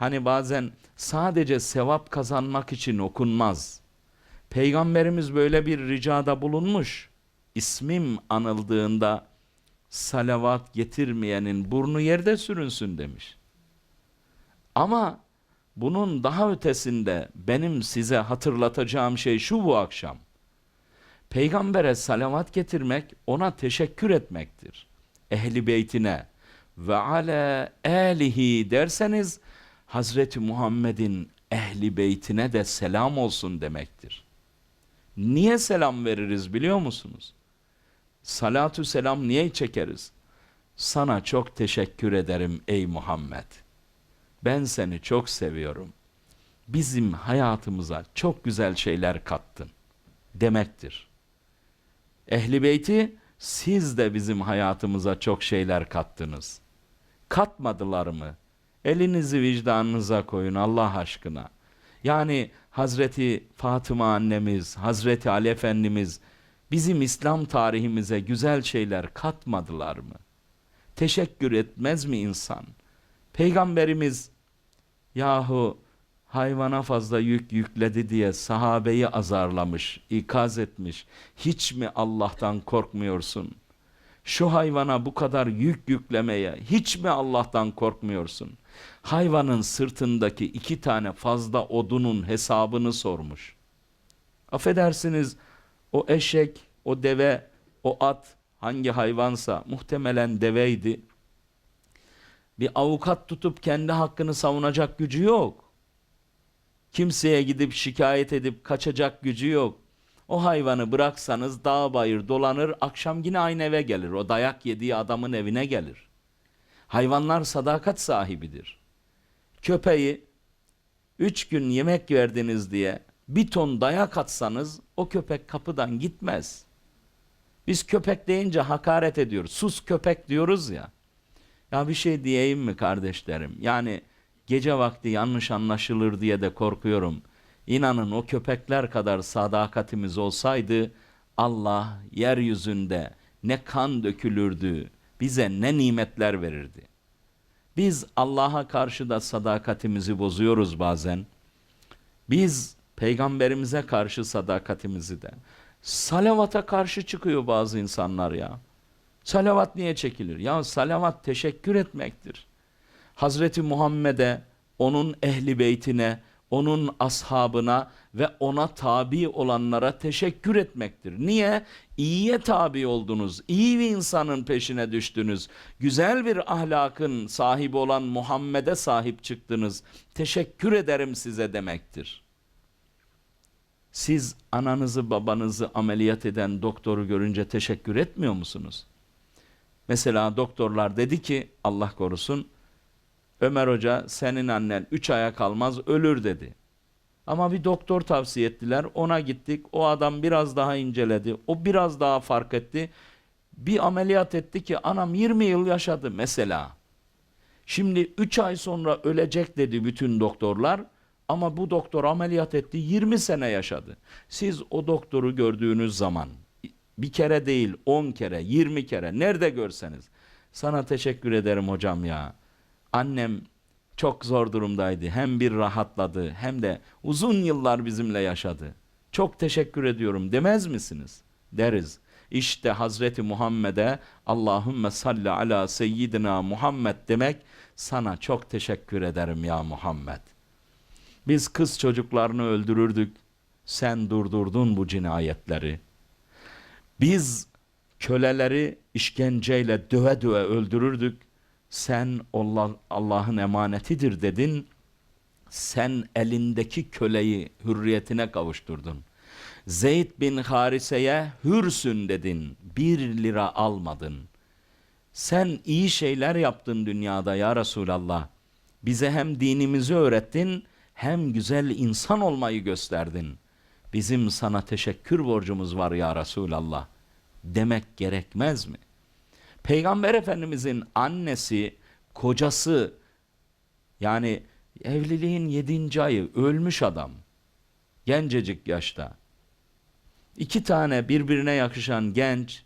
hani bazen sadece sevap kazanmak için okunmaz. Peygamberimiz böyle bir ricada bulunmuş. İsmim anıldığında salavat getirmeyenin burnu yerde sürünsün demiş. Ama bunun daha ötesinde benim size hatırlatacağım şey şu bu akşam. Peygambere salavat getirmek ona teşekkür etmektir. Ehli beytine ve ale alihi derseniz Hazreti Muhammed'in ehli beytine de selam olsun demektir. Niye selam veririz biliyor musunuz? Salatü selam niye çekeriz? Sana çok teşekkür ederim ey Muhammed. Ben seni çok seviyorum. Bizim hayatımıza çok güzel şeyler kattın demektir. Ehli beyti siz de bizim hayatımıza çok şeyler kattınız. Katmadılar mı? Elinizi vicdanınıza koyun Allah aşkına. Yani Hazreti Fatıma annemiz, Hazreti Ali Efendimiz bizim İslam tarihimize güzel şeyler katmadılar mı? Teşekkür etmez mi insan? Peygamberimiz yahu hayvana fazla yük yükledi diye sahabeyi azarlamış, ikaz etmiş. Hiç mi Allah'tan korkmuyorsun? Şu hayvana bu kadar yük yüklemeye hiç mi Allah'tan korkmuyorsun? Hayvanın sırtındaki iki tane fazla odunun hesabını sormuş. Affedersiniz o eşek, o deve, o at hangi hayvansa muhtemelen deveydi. Bir avukat tutup kendi hakkını savunacak gücü yok. Kimseye gidip şikayet edip kaçacak gücü yok. O hayvanı bıraksanız dağ bayır dolanır, akşam yine aynı eve gelir. O dayak yediği adamın evine gelir. Hayvanlar sadakat sahibidir. Köpeği üç gün yemek verdiniz diye bir ton dayak atsanız o köpek kapıdan gitmez. Biz köpek deyince hakaret ediyoruz. Sus köpek diyoruz ya. Ya bir şey diyeyim mi kardeşlerim? Yani gece vakti yanlış anlaşılır diye de korkuyorum. İnanın o köpekler kadar sadakatimiz olsaydı Allah yeryüzünde ne kan dökülürdü, bize ne nimetler verirdi. Biz Allah'a karşı da sadakatimizi bozuyoruz bazen. Biz peygamberimize karşı sadakatimizi de. Salavata karşı çıkıyor bazı insanlar ya. Salavat niye çekilir? Ya salavat teşekkür etmektir. Hazreti Muhammed'e, onun ehli beytine, onun ashabına ve ona tabi olanlara teşekkür etmektir. Niye? İyiye tabi oldunuz, iyi bir insanın peşine düştünüz, güzel bir ahlakın sahibi olan Muhammed'e sahip çıktınız. Teşekkür ederim size demektir. Siz ananızı babanızı ameliyat eden doktoru görünce teşekkür etmiyor musunuz? Mesela doktorlar dedi ki Allah korusun Ömer Hoca senin annen 3 aya kalmaz ölür dedi. Ama bir doktor tavsiye ettiler ona gittik o adam biraz daha inceledi o biraz daha fark etti. Bir ameliyat etti ki anam 20 yıl yaşadı mesela. Şimdi 3 ay sonra ölecek dedi bütün doktorlar. Ama bu doktor ameliyat etti 20 sene yaşadı. Siz o doktoru gördüğünüz zaman bir kere değil 10 kere 20 kere nerede görseniz sana teşekkür ederim hocam ya. Annem çok zor durumdaydı. Hem bir rahatladı hem de uzun yıllar bizimle yaşadı. Çok teşekkür ediyorum demez misiniz? Deriz. İşte Hazreti Muhammed'e Allahümme salli ala seyyidina Muhammed demek sana çok teşekkür ederim ya Muhammed. Biz kız çocuklarını öldürürdük. Sen durdurdun bu cinayetleri. Biz köleleri işkenceyle döve döve öldürürdük. Sen Allah Allah'ın emanetidir dedin. Sen elindeki köleyi hürriyetine kavuşturdun. Zeyd bin Harise'ye hürsün dedin. Bir lira almadın. Sen iyi şeyler yaptın dünyada ya Resulallah. Bize hem dinimizi öğrettin hem güzel insan olmayı gösterdin. Bizim sana teşekkür borcumuz var ya Resulallah demek gerekmez mi? Peygamber Efendimizin annesi, kocası yani evliliğin yedinci ayı ölmüş adam. Gencecik yaşta. İki tane birbirine yakışan genç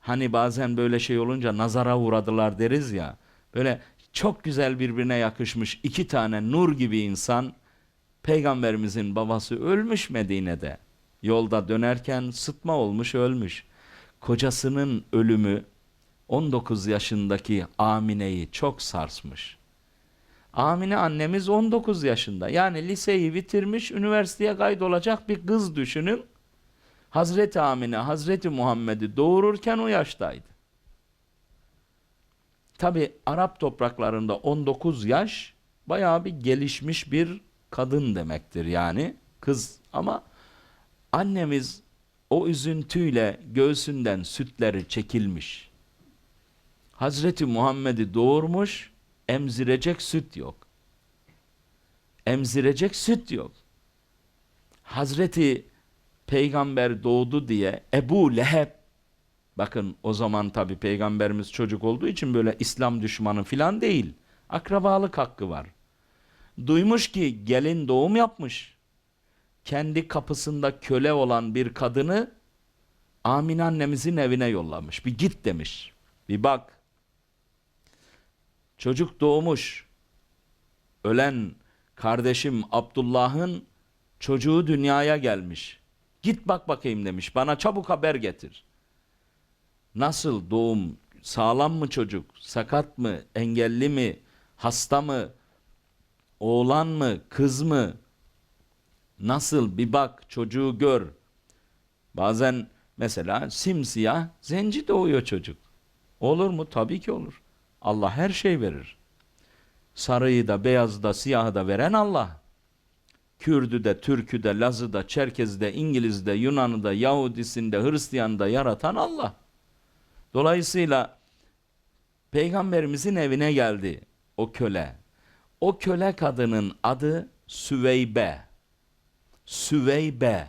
hani bazen böyle şey olunca nazara uğradılar deriz ya. Böyle çok güzel birbirine yakışmış iki tane nur gibi insan peygamberimizin babası ölmüş Medine'de. Yolda dönerken sıtma olmuş ölmüş. Kocasının ölümü 19 yaşındaki Amine'yi çok sarsmış. Amine annemiz 19 yaşında. Yani liseyi bitirmiş, üniversiteye kaydolacak bir kız düşünün. Hazreti Amine, Hazreti Muhammed'i doğururken o yaştaydı. Tabi Arap topraklarında 19 yaş bayağı bir gelişmiş bir kadın demektir yani kız ama annemiz o üzüntüyle göğsünden sütleri çekilmiş. Hazreti Muhammed'i doğurmuş, emzirecek süt yok. Emzirecek süt yok. Hazreti Peygamber doğdu diye Ebu Leheb Bakın o zaman tabi peygamberimiz çocuk olduğu için böyle İslam düşmanı filan değil. Akrabalık hakkı var. Duymuş ki gelin doğum yapmış. Kendi kapısında köle olan bir kadını Amin annemizin evine yollamış. Bir git demiş. Bir bak. Çocuk doğmuş. Ölen kardeşim Abdullah'ın çocuğu dünyaya gelmiş. Git bak bakayım demiş. Bana çabuk haber getir. Nasıl doğum? Sağlam mı çocuk? Sakat mı? Engelli mi? Hasta mı? Oğlan mı? Kız mı? Nasıl? Bir bak çocuğu gör. Bazen mesela simsiyah zenci doğuyor çocuk. Olur mu? Tabii ki olur. Allah her şey verir. Sarıyı da, beyazı da, siyahı da veren Allah. Kürdü de, Türkü de, Lazı da, Çerkezi de, İngiliz de, Yunan'ı da, Yahudisini de, Hristiyan'ı da yaratan Allah. Dolayısıyla peygamberimizin evine geldi o köle. O köle kadının adı Süveybe. Süveybe.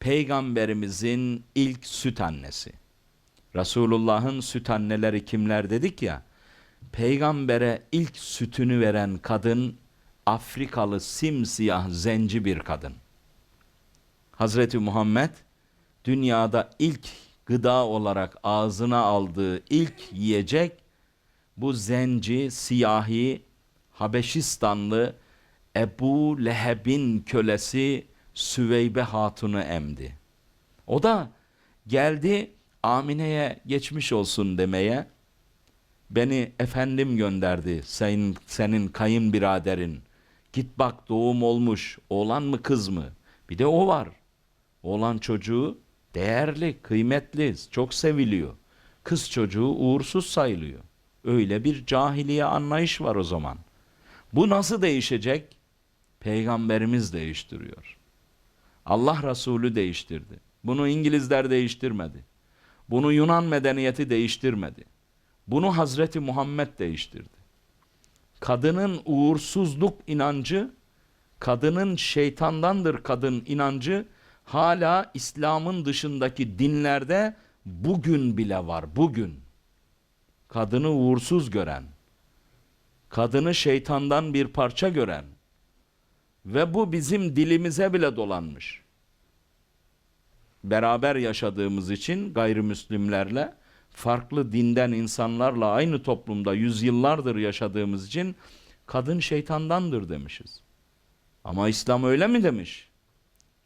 Peygamberimizin ilk süt annesi. Resulullah'ın süt anneleri kimler dedik ya. Peygambere ilk sütünü veren kadın Afrikalı simsiyah zenci bir kadın. Hazreti Muhammed dünyada ilk gıda olarak ağzına aldığı ilk yiyecek bu zenci, siyahi, Habeşistanlı Ebu Leheb'in kölesi Süveybe Hatun'u emdi. O da geldi Amine'ye geçmiş olsun demeye. Beni efendim gönderdi senin, senin kayınbiraderin. Git bak doğum olmuş. Oğlan mı kız mı? Bir de o var. Oğlan çocuğu değerli, kıymetli, çok seviliyor. Kız çocuğu uğursuz sayılıyor. Öyle bir cahiliye anlayış var o zaman. Bu nasıl değişecek? Peygamberimiz değiştiriyor. Allah Resulü değiştirdi. Bunu İngilizler değiştirmedi. Bunu Yunan medeniyeti değiştirmedi. Bunu Hazreti Muhammed değiştirdi. Kadının uğursuzluk inancı, kadının şeytandandır kadın inancı hala İslam'ın dışındaki dinlerde bugün bile var. Bugün. Kadını uğursuz gören, kadını şeytandan bir parça gören ve bu bizim dilimize bile dolanmış. Beraber yaşadığımız için gayrimüslimlerle farklı dinden insanlarla aynı toplumda yüzyıllardır yaşadığımız için kadın şeytandandır demişiz. Ama İslam öyle mi demiş?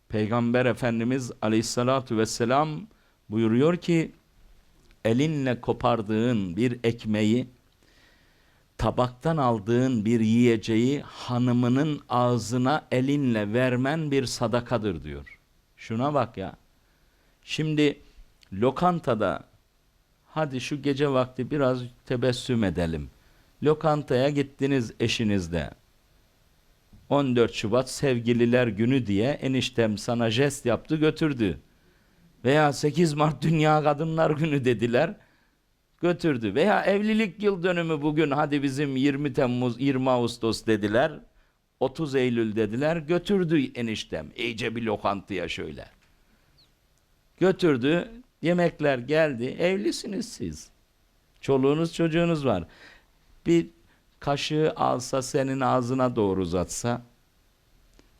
Peygamber Efendimiz Aleyhissalatu vesselam buyuruyor ki elinle kopardığın bir ekmeği tabaktan aldığın bir yiyeceği hanımının ağzına elinle vermen bir sadakadır diyor. Şuna bak ya. Şimdi lokantada hadi şu gece vakti biraz tebessüm edelim. Lokantaya gittiniz eşinizle. 14 Şubat Sevgililer Günü diye eniştem sana jest yaptı götürdü. Veya 8 Mart Dünya Kadınlar Günü dediler götürdü. Veya evlilik yıl dönümü bugün hadi bizim 20 Temmuz 20 Ağustos dediler. 30 Eylül dediler götürdü eniştem iyice bir lokantaya şöyle. Götürdü yemekler geldi evlisiniz siz. Çoluğunuz çocuğunuz var. Bir kaşığı alsa senin ağzına doğru uzatsa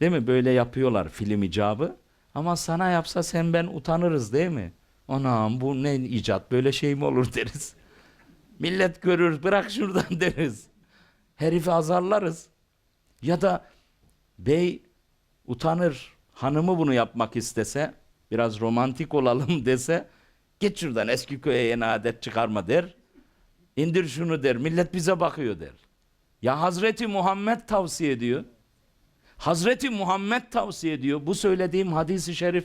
değil mi böyle yapıyorlar film icabı ama sana yapsa sen ben utanırız değil mi? Anam bu ne icat böyle şey mi olur deriz. Millet görür bırak şuradan deriz. Herifi azarlarız. Ya da bey utanır hanımı bunu yapmak istese biraz romantik olalım dese git şuradan eski köye yeni adet çıkarma der. İndir şunu der. Millet bize bakıyor der. Ya Hazreti Muhammed tavsiye ediyor. Hazreti Muhammed tavsiye ediyor. Bu söylediğim hadisi şerif.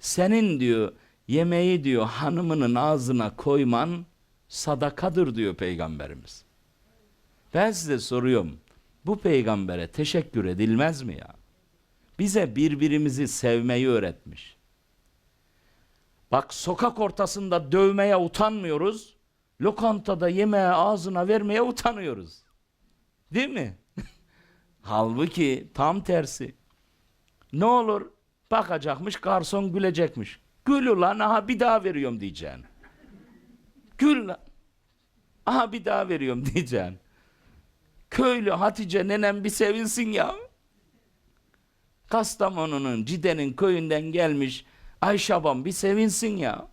Senin diyor yemeği diyor hanımının ağzına koyman sadakadır diyor peygamberimiz. Ben size soruyorum. Bu peygambere teşekkür edilmez mi ya? Bize birbirimizi sevmeyi öğretmiş. Bak sokak ortasında dövmeye utanmıyoruz. Lokantada yemeğe ağzına vermeye utanıyoruz. Değil mi? Halbuki tam tersi. Ne olur bakacakmış garson gülecekmiş. Gül ulan aha bir daha veriyorum diyeceksin. Gül lan. Aha bir daha veriyorum diyeceksin. Köylü Hatice nenem bir sevinsin ya. Kastamonu'nun Cide'nin köyünden gelmiş Ayşaban bir sevinsin ya.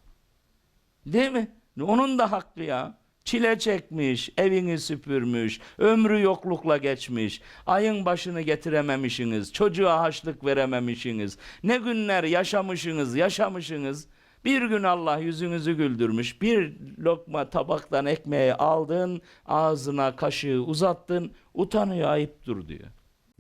Değil mi? Onun da hakkı ya. Çile çekmiş, evini süpürmüş, ömrü yoklukla geçmiş, ayın başını getirememişsiniz, çocuğa haçlık verememişsiniz, ne günler yaşamışsınız, yaşamışsınız. Bir gün Allah yüzünüzü güldürmüş, bir lokma tabaktan ekmeği aldın, ağzına kaşığı uzattın, utanıyor ayıptır diyor.